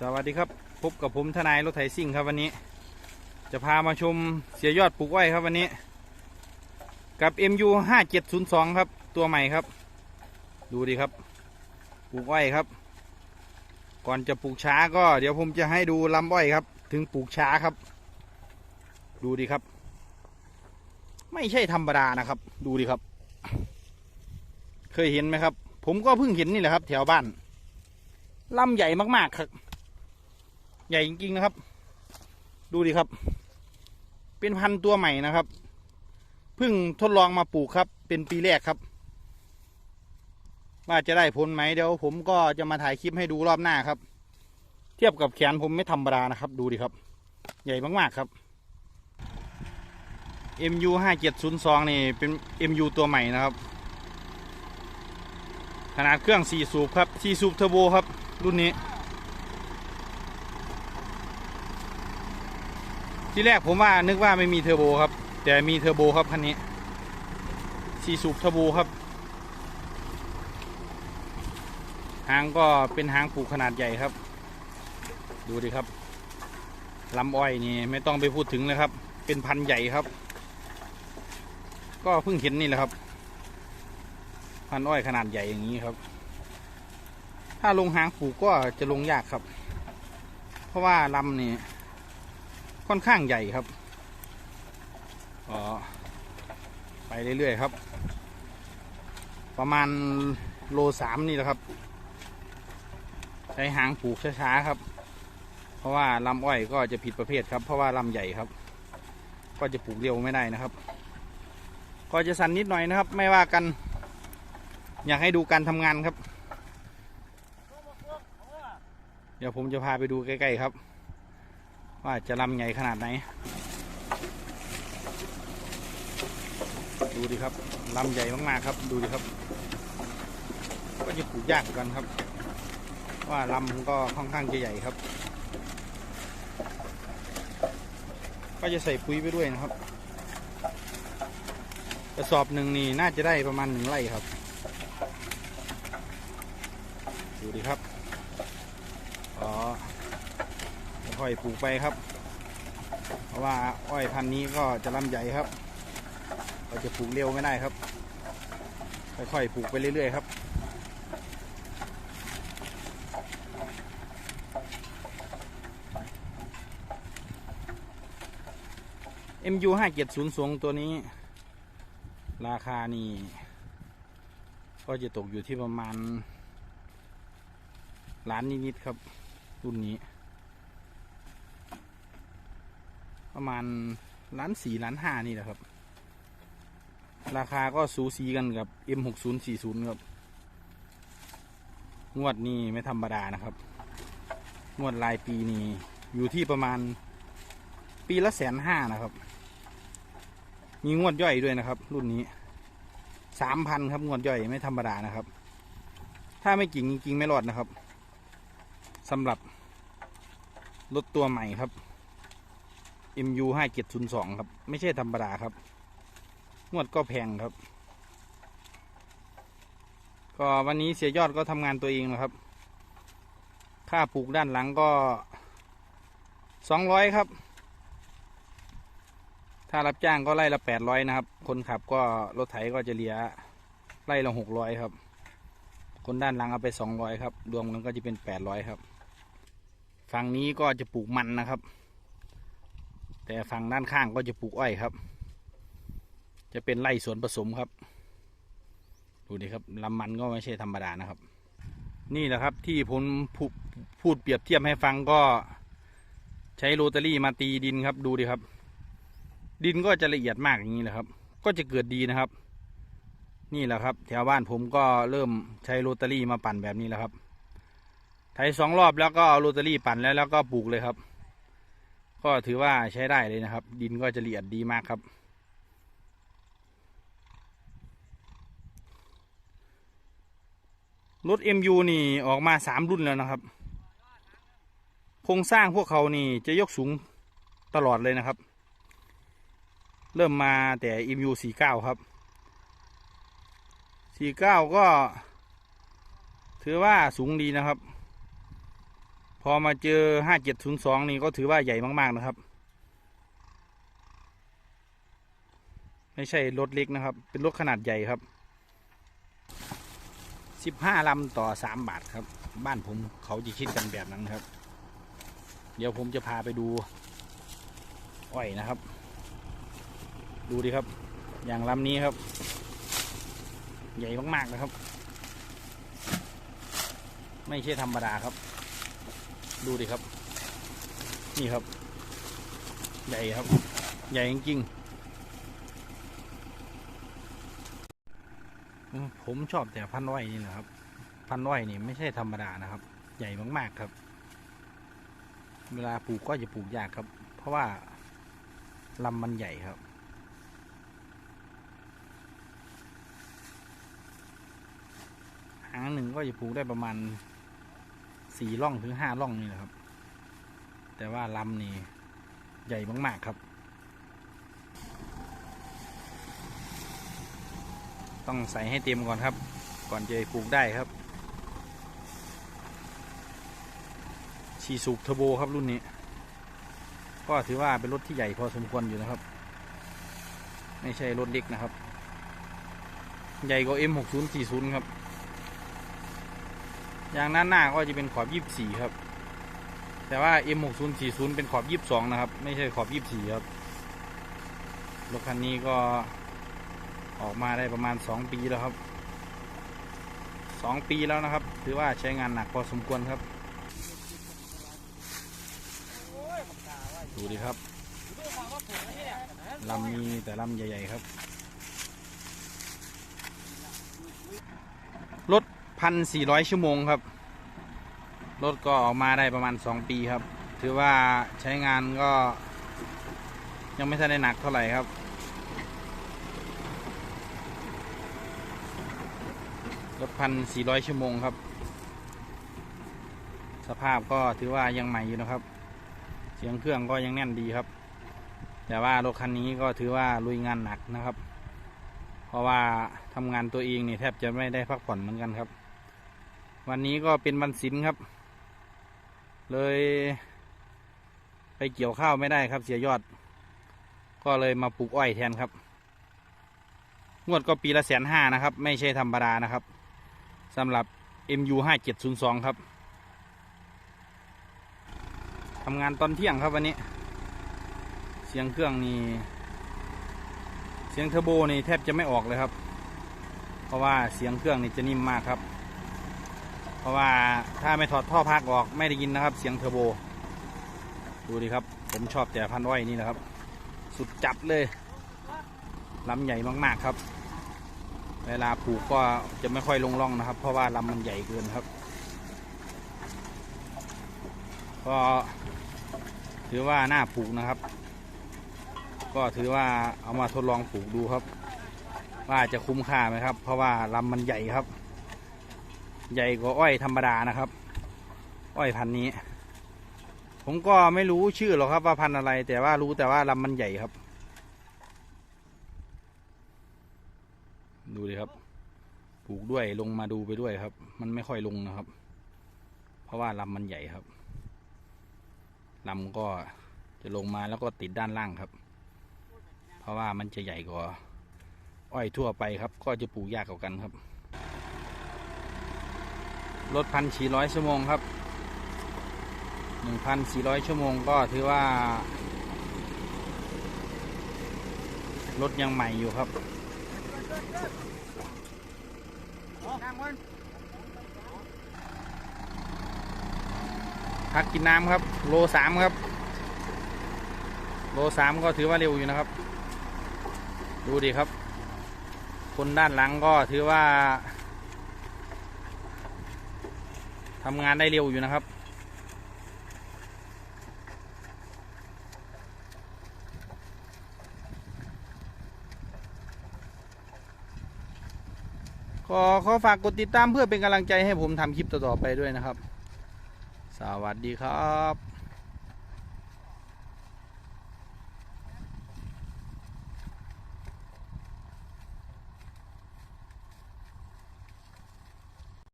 สวัสดีครับ พบกับผมทนายรถไถซิ่งครับวันนี้ จะพามาชมเสียยอดปลูกอ้อยครับวันนี้ กับ MU 5702 ครับ ตัวใหม่ครับ ดูดิครับ ปลูกอ้อยครับ ก่อนจะปลูกช้าก็เดี๋ยวผมจะให้ดูลำอ้อยครับ ถึงปลูกช้าครับ ดูดิครับ ไม่ใช่ธรรมดานะครับ ดูดิครับ เคยเห็นไหมครับ ผมก็เพิ่งเห็นนี่แหละครับ แถวบ้านลำใหญ่มากๆครับ ใหญ่จริงๆนะครับ ดูดิครับ เป็นพันตัวใหม่นะครับเพิ่งทดลองมาปลูกครับ เป็นปีแรกครับ ว่าจะได้ผลไหมเดี๋ยวผมก็จะมาถ่ายคลิปให้ดูรอบหน้าครับ เทียบกับแขนผมไม่ธรรมดานะครับ ดูดิครับ ใหญ่มากๆครับ MU 5702นี่เป็น MU ตัวใหม่นะครับ ขนาดเครื่อง 4 สูบครับ 4 สูบเทอร์โบครับ รุ่นนี้ ที่แรกผมว่านึกว่าไม่มีเทอร์โบครับ แต่มีเทอร์โบครับคันนี้4สูบเทอร์โบครับหางก็เป็นหางปลูกขนาดใหญ่ครับ ดูดิครับลำอ้อยนี่ไม่ต้องไปพูดถึงเลยครับ เป็นพันใหญ่ครับ ก็เพิ่งเห็นนี่แหละครับ พันอ้อยขนาดใหญ่อย่างนี้ครับ ถ้าลงหางปลูกก็จะลงยากครับ เพราะว่าลำนี่ ค่อนข้างใหญ่ครับก็ไปเรื่อยๆครับ ประมาณโลสามนี่แหละครับ ใช้หางปลูกช้าๆครับ เพราะว่าลำอ้อยก็จะผิดประเภทครับ เพราะว่าลำใหญ่ครับ ก็จะปลูกเร็วไม่ได้นะครับ ก็จะสั่นนิดหน่อยนะครับ ไม่ว่ากัน อยากให้ดูการทำงานครับ เดี๋ยวผมจะพาไปดูใกล้ ๆ ครับ ว่าจะลำใหญ่ขนาดไหน ดูดิครับลำใหญ่มากๆครับ ดูดิครับ ก็จะปลูกยากเหมือนกันครับ ว่าลำก็ค่อนข้างจะใหญ่ครับ ก็จะใส่ปุ๋ยไปด้วยนะครับกระสอบหนึ่งนี่น่าจะได้ประมาณหนึ่งไร่ครับ ดูดิครับ อ๋อ ค่อยปลูกไปครับ เพราะว่าอ้อยพันธุ์นี้ก็จะลำใหญ่ครับเราจะปลูกเร็วไม่ได้ครับ ค่อยๆปลูกไปเรื่อยๆครับ MU 5 7 0สวงตัวนี้ ราคานี่ก็จะตกอยู่ที่ประมาณล้านนิดๆครับรุ่นนี้ ประมาณล้านสี่ล้านห้านี่แหละครับ ราคาก็สูสีกันกับ M6040 ครับ งวดนี้ไม่ธรรมดานะครับ งวดรายปีนี้อยู่ที่ประมาณปีละแสนห้านะครับ มีงวดย่อยด้วยนะครับ รุ่นนี้สามพันครับงวดย่อยไม่ธรรมดานะครับ ถ้าไม่กิ่งจริงๆไม่รอดนะครับสำหรับรถตัวใหม่ครับ MU 5702ครับ ไม่ใช่ธรรมดาครับ งวดก็แพงครับ ก็วันนี้เสียยอดก็ทำงานตัวเองนะครับ ค่าปลูกด้านหลังก็สองร้อยครับ ถ้ารับจ้างก็ไล่ละแปดร้อยนะครับ คนขับก็รถไถก็จะเหลียไล่ละหกร้อยครับ คนด้านหลังเอาไปสองร้อยครับ รวมกันก็จะเป็นแปดร้อยครับ ฝั่งนี้ก็จะปลูกมันนะครับ แต่ฝั่งด้านข้างก็จะปลูกอ้อยครับ จะเป็นไร่สวนผสมครับ ดูดิครับลำมันก็ไม่ใช่ธรรมดานะครับ นี่แหละครับที่ผมพูพูดเปรียบเทียบให้ฟังก็ใช้โรตารี่มาตีดินครับ ดูดิครับ ดินก็จะละเอียดมากอย่างนี้แหละครับ ก็จะเกิดดีนะครับ นี่แหละครับ แถวบ้านผมก็เริ่มใช้โรตารี่มาปั่นแบบนี้แล้วครับไถสองรอบแล้วก็เอาโรตารี่ปั่นแล้วแล้วก็ปลูกเลยครับ ก็ถือว่าใช้ได้เลยนะครับ ดินก็จะละเอียดดีมากครับ รถ MU นี่ออกมาสามรุ่นแล้วนะครับ โครงสร้างพวกเขานี่จะยกสูงตลอดเลยนะครับ เริ่มมาแต่ MU 49 ครับ 49 ก็ ถือว่าสูงดีนะครับ อมาเจอห้าเจ็ดศูนย์สองนี่ก็ถือว่าใหญ่มาก ๆ นะครับ ไม่ใช่รถเล็กนะครับ เป็นรถขนาดใหญ่ครับสิบห้าลำต่อสามบาทครับ บ้านผมเขาจะคิดกันแบบนั้นครับ เดี๋ยวผมจะพาไปดูอ้อยนะครับ ดูดิครับ อย่างลำนี้ครับ ใหญ่มาก ๆ นะครับ ไม่ใช่ธรรมดาครับ ดูดิครับ นี่ครับ ใหญ่ครับ ใหญ่จริงๆผมชอบแต่พันอ้อยนี่แหละครับ พันอ้อยนี่ไม่ใช่ธรรมดานะครับ ใหญ่มากๆครับ เวลาปลูกก็จะปลูกยากครับ เพราะว่าลำมันใหญ่ครับหางหนึ่งก็จะปลูกได้ประมาณ สี่ร่องถึงห้าร่องนี่แหละครับ แต่ว่าลำนี่ใหญ่มากๆครับ ต้องใส่ให้เต็มก่อนครับ ก่อนจะปลูกได้ครับชีสูบเทอร์โบครับรุ่นนี้ ก็ถือว่าเป็นรถที่ใหญ่พอสมควรอยู่นะครับ ไม่ใช่รถเล็กนะครับ ใหญ่กว่า M6040 ครับ ยางหน้าหน้าก็จะเป็นขอบ24ครับ แต่ว่า M6040 เป็นขอบ22นะครับ ไม่ใช่ขอบ24ครับ รถคันนี้ก็ออกมาได้ประมาณ2ปีแล้วครับ2ปีแล้วนะครับ ถือว่าใช้งานหนักพอสมควรครับ ดูดิครับลำมีแต่ลำใหญ่ ๆ ครับ รถ พันสี่ร้อยชั่วโมงครับ รถก็ออกมาได้ประมาณสองปีครับ ถือว่าใช้งานก็ ยังไม่ทันได้หนักเท่าไหร่ครับ รถพันสี่ร้อยชั่วโมงครับ สภาพก็ถือว่ายังใหม่อยู่นะครับ เสียงเครื่องก็ยังแน่นดีครับแต่ว่ารถคันนี้ก็ถือว่าลุยงานหนักนะครับ เพราะว่าทำงานตัวเองนี่แทบจะไม่ได้พักผ่อนเหมือนกันครับ วันนี้ก็เป็นวันศิลครับ เลย ไปเกี่ยวข้าวไม่ได้ครับ เสียยอด ก็เลยมาปลูกอ้อยแทนครับ งวดก็ปีละแสนห้านะครับ ไม่ใช่ธรรมดานะครับสำหรับ MU ห้าเจ็ดศูนย์สองครับทำงานตอนเที่ยงครับวันนี้ เสียงเครื่องนี่เสียงเทอร์โบนี่แทบจะไม่ออกเลยครับ เพราะว่าเสียงเครื่องนี่จะนิ่มมากครับ ราะว่าถ้าไม่ถอดท่อพักออกไม่ได้ยินนะครับ เสียงเทอร์โบ ดูดิครับ ผมชอบแต่พันอ้อยนี่นะครับ สุดจัดเลยลำใหญ่มากๆครับ เวลาปลูกก็จะไม่ค่อยลงร่องนะครับ เพราะว่าลำมันใหญ่เกินครับ ก็ถือว่าหน่าปลูกนะครับ ก็ถือว่าเอามาทดลองปลูกดูครับ ว่าจะคุ้มค่าไหมครับ เพราะว่าลำมันใหญ่ครับ ใหญ่กว่าอ้อยธรรมดานะครับ อ้อยพันนี้ ผมก็ไม่รู้ชื่อหรอกครับว่าพันอะไร แต่ว่ารู้แต่ว่าลำมันใหญ่ครับ ดูดิครับปลูกด้วยลงมาดูไปด้วยครับ มันไม่ค่อยลงนะครับ เพราะว่าลำมันใหญ่ครับลำก็จะลงมาแล้วก็ติดด้านล่างครับ เพราะว่ามันจะใหญ่กว่าอ้อยทั่วไปครับ ก็จะปลูกยากกว่ากันครับ รถพันสี่ร้อยชั่วโมงครับหนึ่งพันสี่ร้อยชั่วโมงก็ถือว่ารถยังใหม่อยู่ครับพักกินน้ำครับ โลสามครับ โลสามก็ถือว่าเร็วอยู่นะครับ ดูดิครับ คนด้านหลังก็ถือว่า ทำงานได้เร็วอยู่นะครับ ขอขอฝากกดติดตามเพื่อเป็นกำลังใจให้ผมทำคลิปต่อๆไปด้วยนะครับ สวัสดีครับ